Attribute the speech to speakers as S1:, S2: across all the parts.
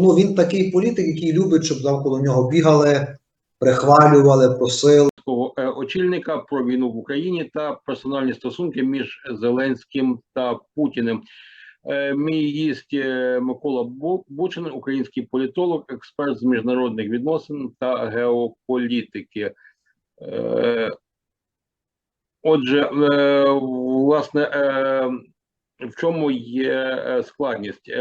S1: ну він такий політик, який любить, щоб навколо нього бігали, прихвалювали, просили.
S2: Е, очільника про війну в Україні та персональні стосунки між Зеленським та Путіним. Е, Мій гість е, Микола Бу- Бучин, український політолог, експерт з міжнародних відносин та геополітики. Отже, власне, в чому є складність?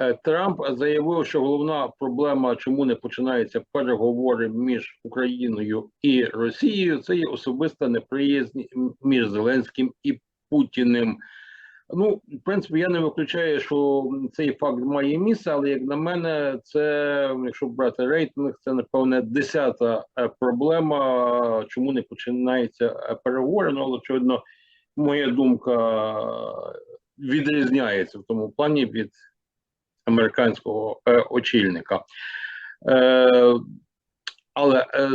S2: Е, Трамп заявив, що головна проблема, чому не починаються переговори між Україною і Росією, це є особиста неприязнь між Зеленським і Путіним. Ну, в принципі, я не виключаю, що цей факт має місце, але як на мене, це якщо брати рейтинг, це напевне десята е, проблема, чому не починаються е, переговори. Ну, але очевидно, моя думка відрізняється в тому плані від американського е, очільника. Е, але е,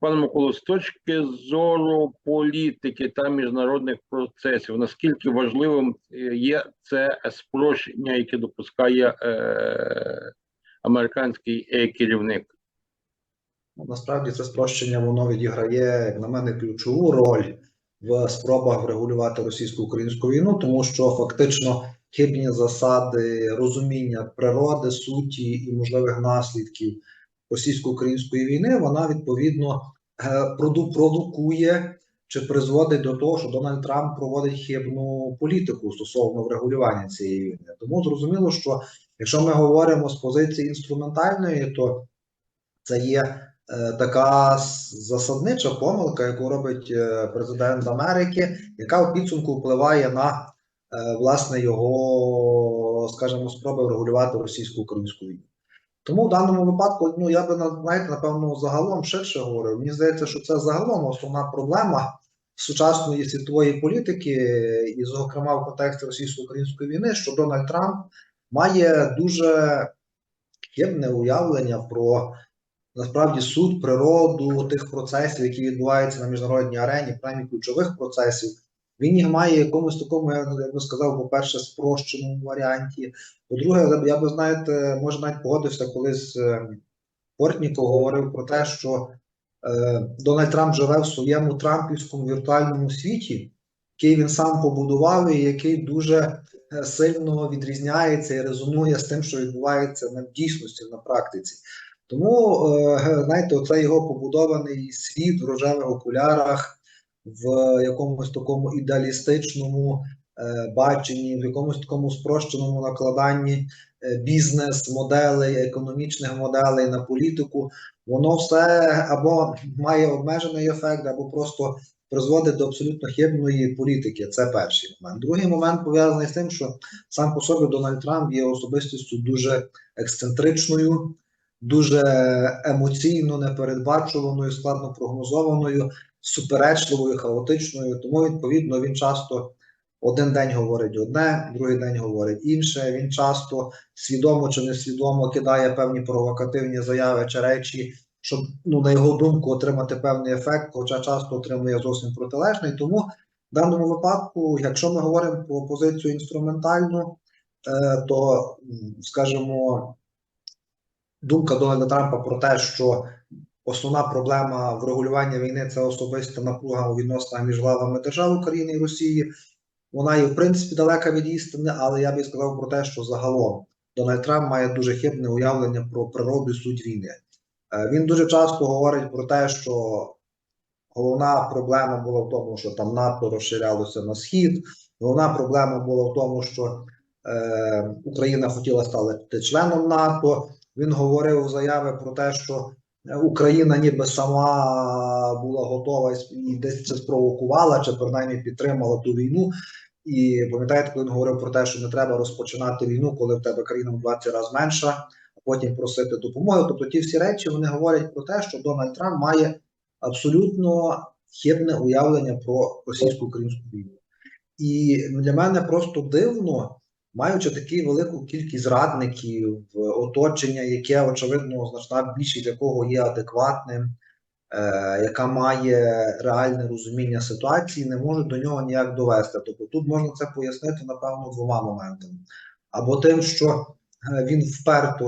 S2: пане Миколо, з точки зору політики та міжнародних процесів, наскільки важливим є це спрощення, яке допускає е, американський керівник?
S1: Ну, Насправді це спрощення воно відіграє, як на мене, ключову роль в спробах врегулювати російсько-українську війну, тому що фактично хибні засади розуміння природи, суті і можливих наслідків російсько-української війни, вона відповідно е, продукує чи призводить до того, що Дональд Трамп проводить хибну політику стосовно врегулювання цієї війни. Тому зрозуміло, що якщо ми говоримо з позиції інструментальної, то це є е, така засаднича помилка, яку робить е, президент Америки, яка в підсумку впливає на власне його, скажімо, спроби врегулювати російсько-українську війну. Тому в даному випадку, ну я би на- знаєте, напевно, загалом ширше говорив. Мені здається, що це загалом основна проблема сучасної світової політики, і, зокрема, в контексті російсько-української війни, що Дональд Трамп має дуже хибне уявлення про насправді суть, природу тих процесів, які відбуваються на міжнародній арені, принаймні ключових процесів. Він їх має якомусь такому, я би сказав, по-перше, спрощеному варіанті. По-друге, я би, знаєте, може навіть погодився, коли з е, Портніков говорив про те, що е, Дональд Трамп живе в своєму трампівському віртуальному світі, який він сам побудував і який дуже е, сильно відрізняється і резонує з тим, що відбувається на дійсності, на практиці. Тому, е, знаєте, оцей його побудований світ в рожевих окулярах, в якомусь такому ідеалістичному е, баченні, в якомусь такому спрощеному накладанні е, бізнес-моделей, економічних моделей на політику, воно все або має обмежений ефект, або просто призводить до абсолютно хибної політики. Це перший момент. Другий момент пов'язаний з тим, що сам по собі Дональд Трамп є особистістю дуже ексцентричною, дуже емоційно непередбачуваною, складно прогнозованою, суперечливою, хаотичною. Тому, відповідно, він часто один день говорить одне, другий день говорить інше. Він часто свідомо чи несвідомо кидає певні провокативні заяви чи речі, щоб ну на його думку отримати певний ефект, хоча часто отримує зовсім протилежний. Тому в даному випадку, якщо ми говоримо про позицію інструментальну, е, то скажімо, думка Дональда Трампа про те, що основна проблема врегулювання війни це особиста напруга у відносинах між главами держав України і Росії. Вона є в принципі далека від істини, але я би сказав про те, що загалом Дональд Трамп має дуже хибне уявлення про природу суть війни. Е, Він дуже часто говорить про те, що головна проблема була в тому, що там НАТО розширялося на схід. Головна проблема була в тому, що е, Україна хотіла стати членом НАТО. Він говорив заяви про те, що Україна ніби сама була готова і десь це спровокувала, чи принаймні підтримала ту війну. І пам'ятаєте, коли він говорив про те, що не треба розпочинати війну, коли в тебе країна в 20 разів менша, а потім просити допомоги. Тобто ті всі речі вони говорять про те, що Дональд Трамп має абсолютно хибне уявлення про російсько-українську війну. І для мене просто дивно, маючи таку велику кількість зрадників, оточення, яке, очевидно, значна більшість якого є адекватним, е, яка має реальне розуміння ситуації, не можуть до нього ніяк довести. Тобто тут можна це пояснити, напевно, двома моментами. Або тим, що е, він вперто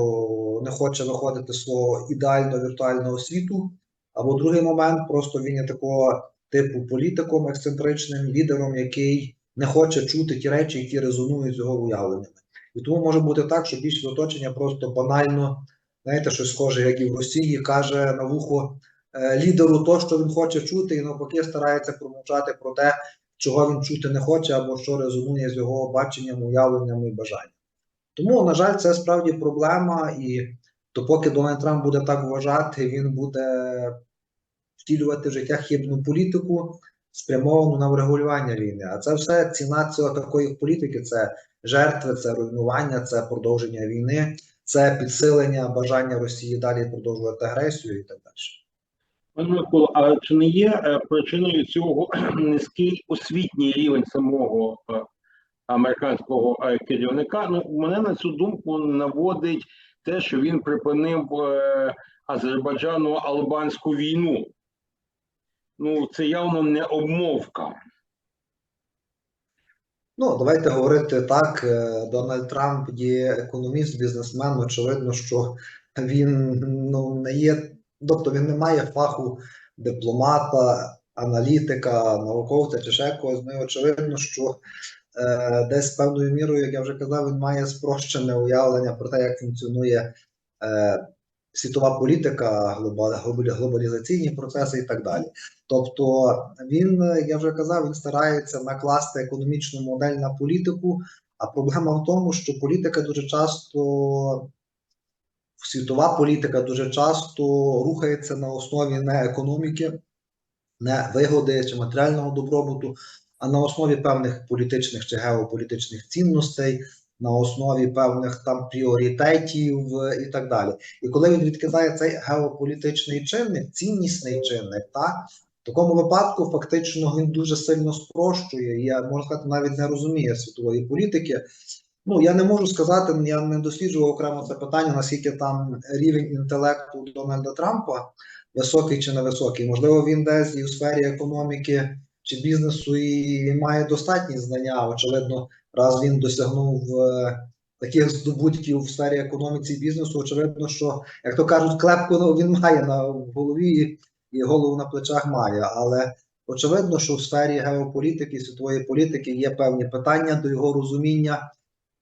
S1: не хоче виходити з свого ідеального віртуального світу. Або другий момент, просто він є такого типу політиком ексцентричним, лідером, який не хоче чути ті речі, які резонують з його уявленнями. І тому може бути так, що більшість оточення просто банально, знаєте, щось схоже, як і в Росії, каже на вухо е, лідеру то, що він хоче чути, і навпаки старається промовчати про те, чого він чути не хоче, або що резонує з його баченням, уявленнями і бажанням. Тому, на жаль, це справді проблема, і допоки Дональд Трамп буде так вважати, він буде втілювати в життя хибну політику, спрямовану на врегулювання війни. А це все ціна цього такої політики: це жертви, це руйнування, це продовження війни, це підсилення бажання Росії далі продовжувати агресію і так далі.
S2: Пане Микола, а чи не є е, причиною цього низький освітній рівень самого е, американського е, керівника? Ну, мене на цю думку наводить те, що він припинив Азербайджану албанську війну. Ну, це явно не обмовка.
S1: Ну, давайте говорити так. е, Дональд Трамп є економіст, бізнесмен. Очевидно, що він ну, не є, тобто він не має фаху дипломата, аналітика, науковця чи ще когось. Ну, очевидно, що е, десь певною мірою, як я вже казав, він має спрощене уявлення про те, як функціонує е, світова політика, глобалізаційні процеси і так далі. Тобто він, я вже казав, він старається накласти економічну модель на політику. А проблема в тому, що політика дуже часто, світова політика дуже часто рухається на основі не економіки, не вигоди чи матеріального добробуту, а на основі певних політичних чи геополітичних цінностей, на основі певних там пріоритетів е, і так далі. І коли він відкидає цей геополітичний чинник, ціннісний чинник, так, в такому випадку фактично він дуже сильно спрощує. Я можна сказати, навіть не розуміє світової політики. Ну я не можу сказати, я не досліджував окремо це питання, наскільки там рівень інтелекту Дональда Трампа високий чи невисокий. Можливо, він десь і в сфері економіки чи бізнесу і має достатні знання. Очевидно, раз він досягнув е, таких здобутків в сфері економіці і бізнесу, очевидно, що як то кажуть, клепку він має на голові і голову на плечах має. Але очевидно, що в сфері геополітики, світової політики є певні питання до його розуміння.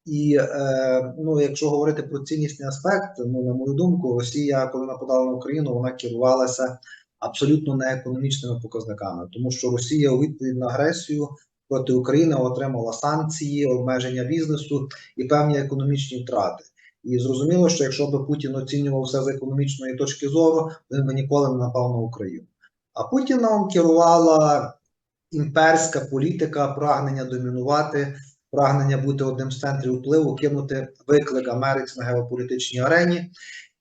S1: І е, ну, якщо говорити про ціннісний аспект, ну на мою думку, Росія, коли нападала на Україну, вона керувалася абсолютно не економічними показниками, тому що Росія у відповідь на агресію проти України отримала санкції, обмеження бізнесу і певні економічні втрати. І зрозуміло, що якщо би Путін оцінював все з економічної точки зору, він би ніколи не напав на Україну. А Путіном керувала імперська політика, прагнення домінувати, прагнення бути одним з центрів впливу, кинути виклик Америці на геополітичній арені.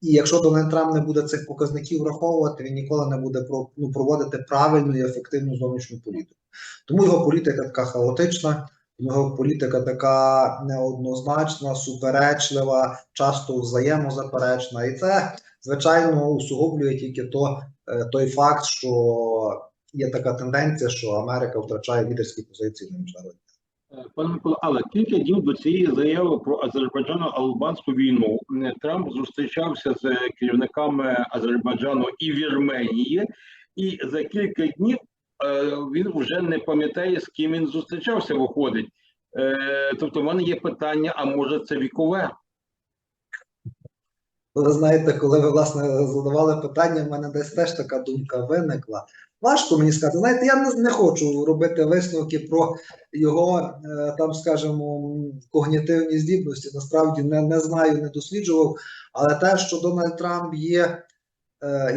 S1: І якщо Дональд Трамп не буде цих показників враховувати, він ніколи не буде ну, проводити правильну і ефективну зовнішню політику. Тому його політика така хаотична, його політика така неоднозначна, суперечлива, часто взаємозаперечна. І це, звичайно, усугублює тільки то, е, той факт, що є така тенденція, що Америка втрачає лідерські позиції на міжнародній.
S2: Е, Пане Микола, але кілька днів до цієї заяви про Азербайджано-албанську війну е, Трамп зустрічався з керівниками Азербайджану і Вірменії, і за кілька днів він вже не пам'ятає, з ким він зустрічався, виходить. Е, тобто, в мене є питання: а може це вікове?
S1: Ви знаєте, коли ви власне задавали питання, в мене десь теж така думка виникла. Важко мені сказати. Знаєте, я не, хочу робити висновки про його е, там, скажімо, когнітивні здібності. Насправді не, не знаю, не досліджував. Але те, що Дональд Трамп є, е,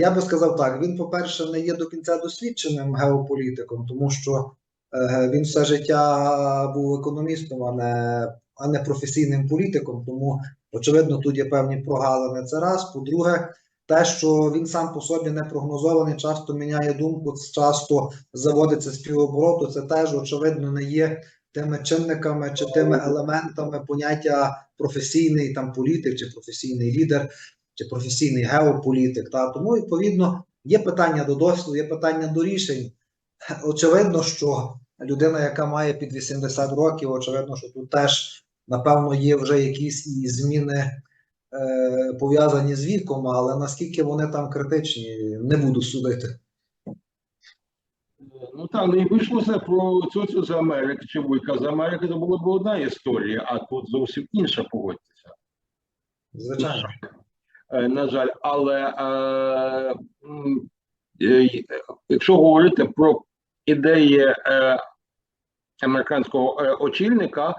S1: я би сказав так: він, по-перше, не є до кінця досвідченим геополітиком, тому що е, він все життя був економістом, а не, а не професійним політиком. Тому Очевидно, тут є певні прогалини. Це раз. По-друге, те, що він сам по собі не прогнозований, часто міняє думку, часто заводиться з півобороту, це теж, очевидно, не є тими чинниками чи тими елементами поняття професійний там політик, чи професійний лідер, чи професійний геополітик. Та тому, відповідно, є питання до досвіду, є питання до рішень. Очевидно, що людина, яка має під 80 років, очевидно, що тут теж напевно, є вже якісь і зміни е, пов'язані з віком, але наскільки вони там критичні, не буду судити.
S2: Ну так, ну і вийшлося про цю з Америки чи Вуйка з Америки, то була б одна історія, а тут зовсім інша погодьтеся.
S1: Звичайно.
S2: Е, на жаль, але е, е, якщо говорити про ідеї американського очільника,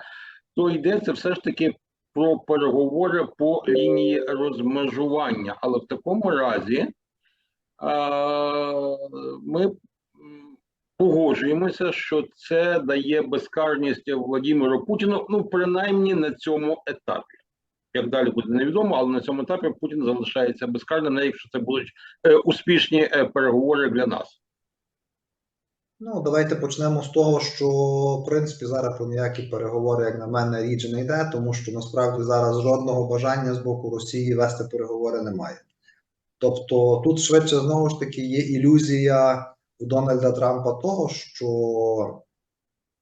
S2: то йдеться все ж таки про переговори по лінії розмежування. Але в такому разі ми погоджуємося, що це дає безкарність Владимиру Путіну, ну принаймні на цьому етапі. Як далі буде невідомо, але на цьому етапі Путін залишається безкарним, навіть якщо це будуть е, успішні е, переговори для нас.
S1: Ну, давайте почнемо з того, що в принципі зараз про ніякі переговори, як на мене, річ не йде, тому що насправді зараз жодного бажання з боку Росії вести переговори немає. Тобто тут швидше знову ж таки є ілюзія у Дональда Трампа того, що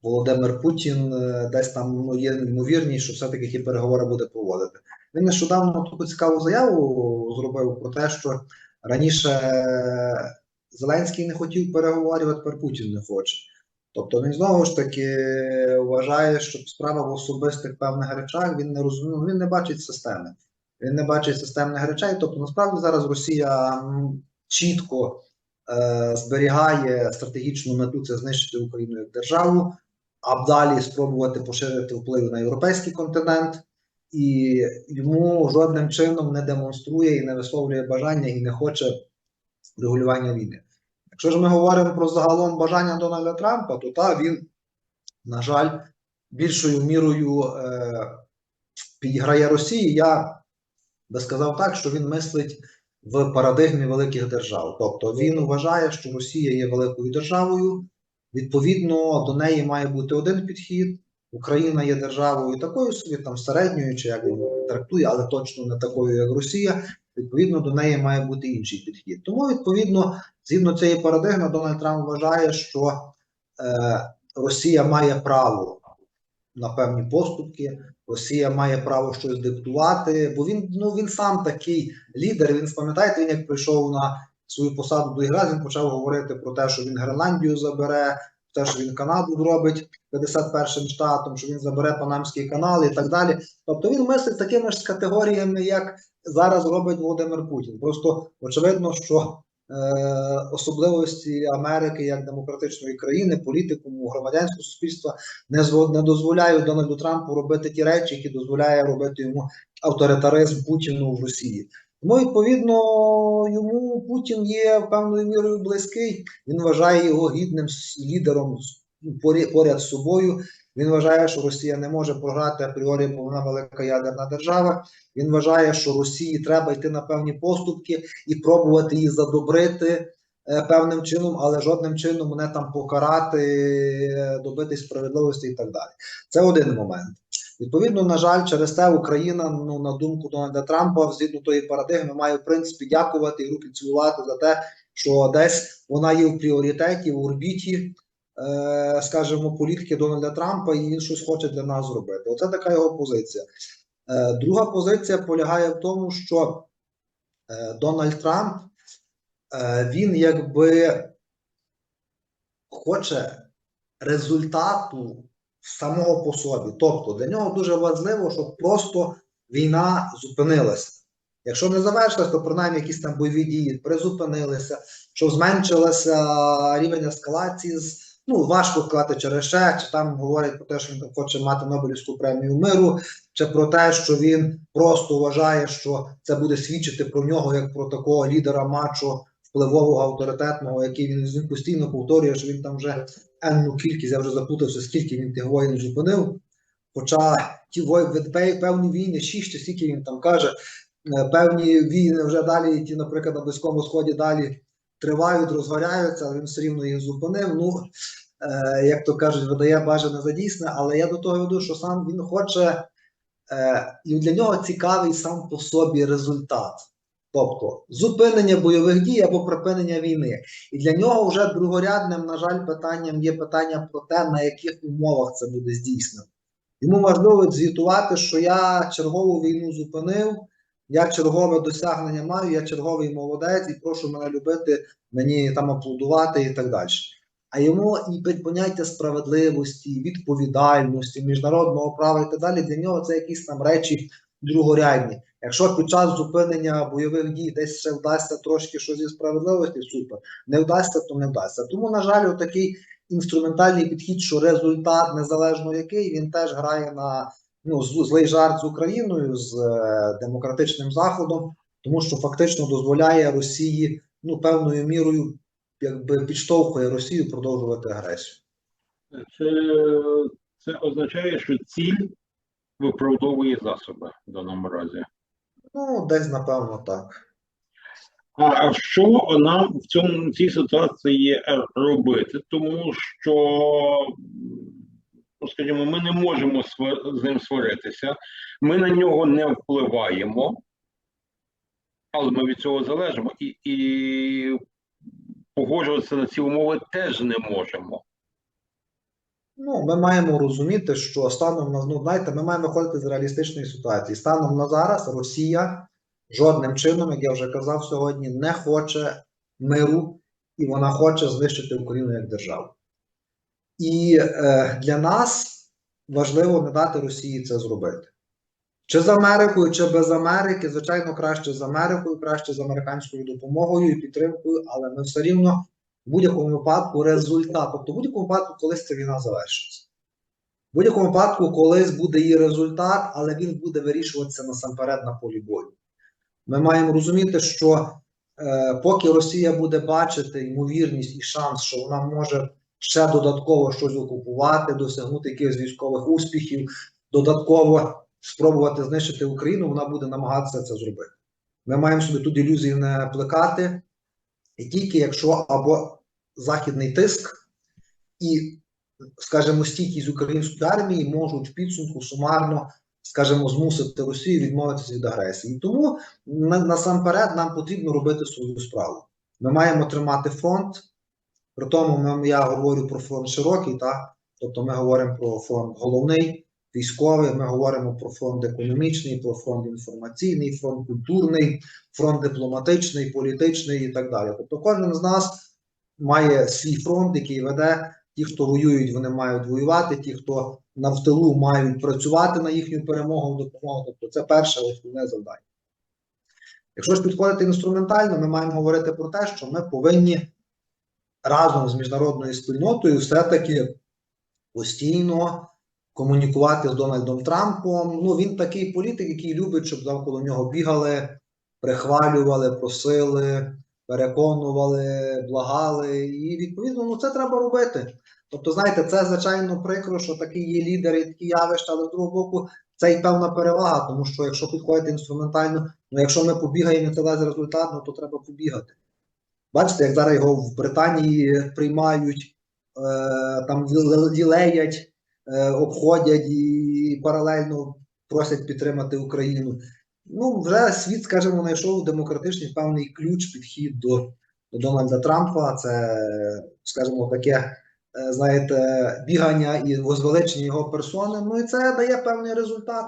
S1: Володимир Путін е, десь там ну, є ймовірність, що все-таки ті переговори буде проводити. Він нещодавно таку цікаву заяву зробив про те, що раніше Зеленський не хотів переговорів, а тепер Путін не хоче. Тобто він знову ж таки вважає, що справа в особистих певних речах він не розуміє, він не бачить системи. Він не бачить системних речей. Тобто, насправді зараз Росія чітко е, зберігає стратегічну мету це знищити Україну як державу, а далі спробувати поширити вплив на європейський континент, і йому жодним чином не демонструє і не висловлює бажання і не хоче регулювання війни. Якщо ж ми говоримо про загалом бажання Дональда Трампа, то та він, на жаль, більшою мірою е, підіграє Росії. Я би сказав так, що він мислить в парадигмі великих держав. Тобто він вважає, що Росія є великою державою. Відповідно, до неї має бути один підхід. Україна є державою такою собі, там середньою, чи як він трактує, але точно не такою, як Росія. Відповідно, до неї має бути інший підхід. Тому, відповідно, згідно цієї парадигми, Дональд Трамп вважає, що е, Росія має право на певні поступки, Росія має право щось диктувати, бо він ну він сам такий лідер. Він пам'ятаєте, він як прийшов на свою посаду до ігра, він почав говорити про те, що він Гренландію забере, те, що він Канаду зробить 51-м штатом, що він забере Панамський канал і так далі. Тобто він мислить такими ж категоріями, як зараз робить Володимир Путін. Просто очевидно, що е, особливості Америки як демократичної країни, політикуму, громадянського суспільства не, не дозволяють Дональду Трампу робити ті речі, які дозволяє робити йому авторитаризм Путіну в Росії. Тому, відповідно, йому Путін є певною мірою близький. Він вважає його гідним лідером поряд з собою. Він вважає, що Росія не може програти апріорі, бо вона велика ядерна держава. Він вважає, що Росії треба йти на певні поступки і пробувати її задобрити е, певним чином, але жодним чином не там покарати, добитись справедливості і так далі. Це один момент. Відповідно, на жаль, через те Україна, ну на думку Дональда Трампа, згідно тої парадигми, має в принципі дякувати і руки цілувати за те, що десь вона є в пріоритеті, в орбіті, е, скажімо, політики Дональда Трампа, і він щось хоче для нас зробити. Оце така його позиція. Е, Друга позиція полягає в тому, що е, Дональд Трамп е, він якби хоче результату самого по собі. Тобто для нього дуже важливо, щоб просто війна зупинилася. Якщо не завершилась, то принаймні якісь там бойові дії призупинилися, щоб зменшилася рівень ескалації з ну важко сказати через ще, чи там говорять про те, що він хоче мати Нобелівську премію миру, чи про те, що він просто вважає, що це буде свідчити про нього як про такого лідера мачо впливового авторитетного, який він постійно повторює, що він там вже енну кількість, я вже запутався, скільки він тих воїн зупинив. Хоча ті вої- пе- певні війни, шість чи скільки він там каже, е, певні війни вже далі, ті, наприклад, на Близькому Сході далі тривають, розгоряються, але він все рівно їх зупинив. Ну, е, як то кажуть, видає бажане за дійсне, але я до того веду, що сам він хоче, е, і для нього цікавий сам по собі результат. Тобто зупинення бойових дій або припинення війни. І для нього вже другорядним, на жаль, питанням є питання про те, на яких умовах це буде здійснено. Йому важливо звітувати, що я чергову війну зупинив, я чергове досягнення маю, я черговий молодець, і прошу мене любити, мені там аплодувати і так далі. А йому і поняття справедливості, відповідальності, міжнародного права і так далі, для нього це якісь там речі другорядні. Якщо під час зупинення бойових дій десь ще вдасться трошки щось зі справедливості, супер. Не вдасться, то не вдасться. Тому, на жаль, такий інструментальний підхід, що результат незалежно який, він теж грає на ну, злий жарт з Україною, з е, демократичним заходом, тому що фактично дозволяє Росії ну певною мірою якби підштовхує Росію продовжувати агресію.
S2: Це, це означає, що ціль виправдовує засоби в даному разі.
S1: Ну, десь напевно так.
S2: А що нам в цьому в цій ситуації робити? Тому що, ну, скажімо, ми не можемо з ним сваритися, ми на нього не впливаємо, але ми від цього залежимо і, і погоджуватися на ці умови теж не можемо.
S1: Ну, ми маємо розуміти, що станом на ну, знаєте, ми маємо виходити з реалістичної ситуації. Станом на зараз Росія жодним чином, як я вже казав сьогодні, не хоче миру і вона хоче знищити Україну як державу. І е, для нас важливо не дати Росії це зробити. Чи з Америкою, чи без Америки, звичайно, краще з Америкою, краще з американською допомогою і підтримкою, але ми все рівно в будь-якому випадку результат. Тобто, в будь-якому випадку, колись ця війна завершиться. В будь-якому випадку, колись буде її результат, але він буде вирішуватися насамперед на полі бою. Ми маємо розуміти, що е, поки Росія буде бачити ймовірність і шанс, що вона може ще додатково щось окупувати, досягнути якихось військових успіхів, додатково спробувати знищити Україну, вона буде намагатися це зробити. Ми маємо собі тут ілюзії не плекати, і тільки якщо або західний тиск і, скажімо, стійкість української армії можуть в підсумку сумарно, скажімо, змусити Росію відмовитися від агресії. Тому насамперед нам потрібно робити свою справу. Ми маємо тримати фронт. При тому я говорю про фронт широкий, так? тобто ми говоримо про фронт головний, військовий, ми говоримо про фронт економічний, про фронт інформаційний, фронт культурний, фронт дипломатичний, політичний і так далі. Тобто кожен з нас має свій фронт, який веде. Ті, хто воюють, вони мають воювати. Ті, хто на в тилу мають працювати на їхню перемогу, допомогу. Тобто це перше основне завдання. Якщо ж підходити інструментально, ми маємо говорити про те, що ми повинні разом з міжнародною спільнотою все-таки постійно комунікувати з Дональдом Трампом. Ну він такий політик, який любить, щоб навколо нього бігали, прихвалювали, просили, переконували, благали. І відповідно, ну це треба робити. Тобто, знаєте, це звичайно прикро, що такі є лідери, такі явища, але з другого боку, це і певна перевага, тому що якщо підходити інструментально, ну якщо ми побігаємо це дасть результат, ну то треба побігати. Бачите, як зараз його в Британії приймають, е, там лілеять, е, обходять і паралельно просять підтримати Україну. Ну, вже світ, скажімо, знайшов демократичний певний ключ, підхід до, до Дональда Трампа. Це, скажімо, таке, е, знаєте, бігання і возвеличення його персони. Ну і це дає певний результат.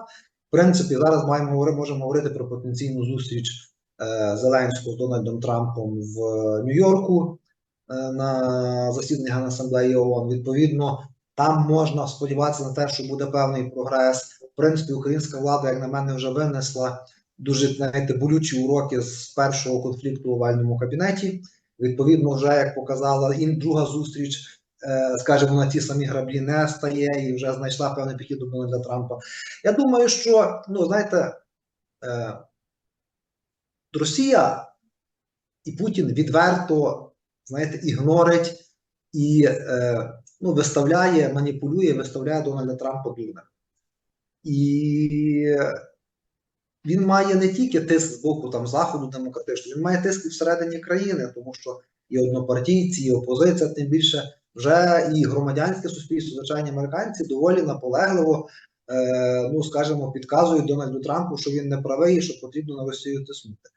S1: В принципі, зараз маємо можемо говорити про потенційну зустріч е, Зеленського з Дональдом Трампом в Нью-Йорку е, на засіданні Генасамблеї ООН. Відповідно, там можна сподіватися на те, що буде певний прогрес. В принципі, українська влада, як на мене, вже винесла дуже знаєте, болючі уроки з першого конфлікту у овальному кабінеті. Відповідно, вже як показала і друга зустріч, е, скажімо, на ті самі граблі не стає і вже знайшла певний підхід до Дональда Трампа. Я думаю, що ну знаєте, е, Росія і Путін відверто знаєте, ігнорить і е, ну, виставляє, маніпулює, виставляє Дональда Трампа дурним. І він має не тільки тиск з боку там заходу демократичного, він має тиск і всередині країни, тому що і однопартійці, і опозиція, тим більше вже і громадянське суспільство, звичайні американці доволі наполегливо, е, ну скажімо, підказують Дональду Трампу, що він не правий, і що потрібно на Росію тиснути.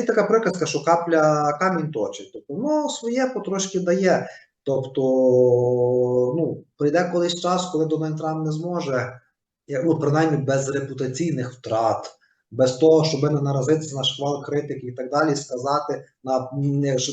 S1: І така приказка, що капля камінь точить. Тобто, ну, своє потрошки дає. Тобто, ну, прийде колись час, коли Дональд Трамп не зможе ну, принаймні без репутаційних втрат, без того, щоб не наразитися на шквал критики і так далі, сказати на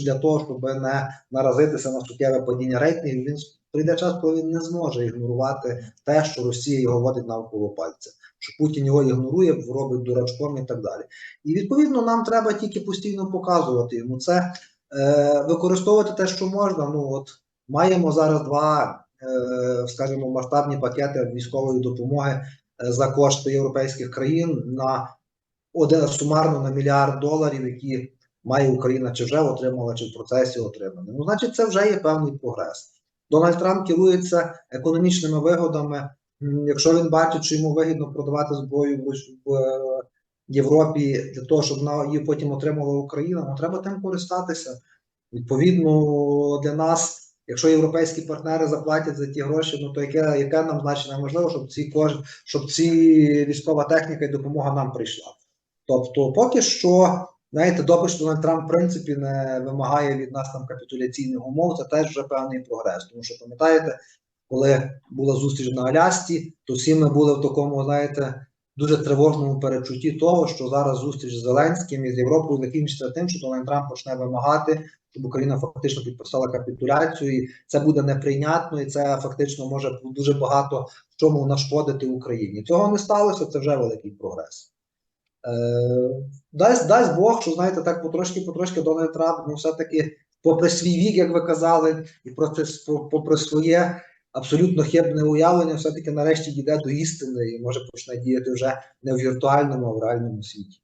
S1: для того, щоб не наразитися на суттєве падіння рейтингів, він прийде час, коли він не зможе ігнорувати те, що Росія його водить навколо пальця. Що Путін його ігнорує, робить дурачком і так далі. І відповідно нам треба тільки постійно показувати йому це, е, використовувати те, що можна. Ну от маємо зараз два, скажімо, масштабні пакети військової допомоги е, за кошти європейських країн на один сумарно на мільярд доларів, які має Україна чи вже отримала, чи в процесі отримана. Ну, значить, це вже є певний прогрес. Дональд Трамп керується економічними вигодами. Якщо він бачить, що йому вигідно продавати зброю в, е, Європі для того, щоб на її потім отримала Україна, ну треба тим користатися. Відповідно, для нас, якщо європейські партнери заплатять за ті гроші, ну то яке, яке нам значення можливо, щоб ці кож, щоб ці військова техніка і допомога нам прийшла. Тобто, поки що, знаєте, доки що Дональд Трамп в принципі не вимагає від нас там капітуляційних умов, це теж вже певний прогрес. Тому що пам'ятаєте, коли була зустріч на Алясці, то всі ми були в такому, знаєте, дуже тривожному перечутті того, що зараз зустріч з Зеленським і з Європою закінчиться тим, що Дональд Трамп почне вимагати, щоб Україна фактично підписала капітуляцію, і це буде неприйнятно, і це фактично може дуже багато в чому нашкодити Україні. Цього не сталося, це вже великий прогрес. Е, дасть, дасть Бог, що знаєте, так потрошки-потрошки Дональд Трамп, ну все-таки, попри свій вік, як ви казали, і проти, попри своє абсолютно хибне уявлення, все-таки нарешті дійде до істини і може почне діяти вже не в віртуальному, а в реальному світі.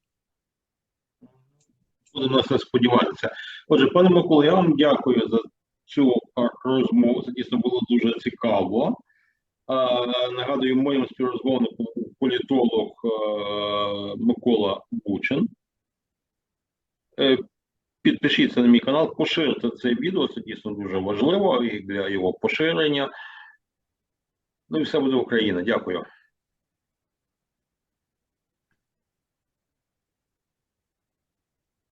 S2: Будемо на це сподіватися. Отже, пане Миколо, я вам дякую за цю розмову. Це дійсно було дуже цікаво. Нагадую, моїм співрозмовником політолог е, Микола Бучин. Е, Підпишіться на мій канал, поширте це відео, це дійсно дуже важливо і для його поширення. Ну і все буде Україна. Дякую.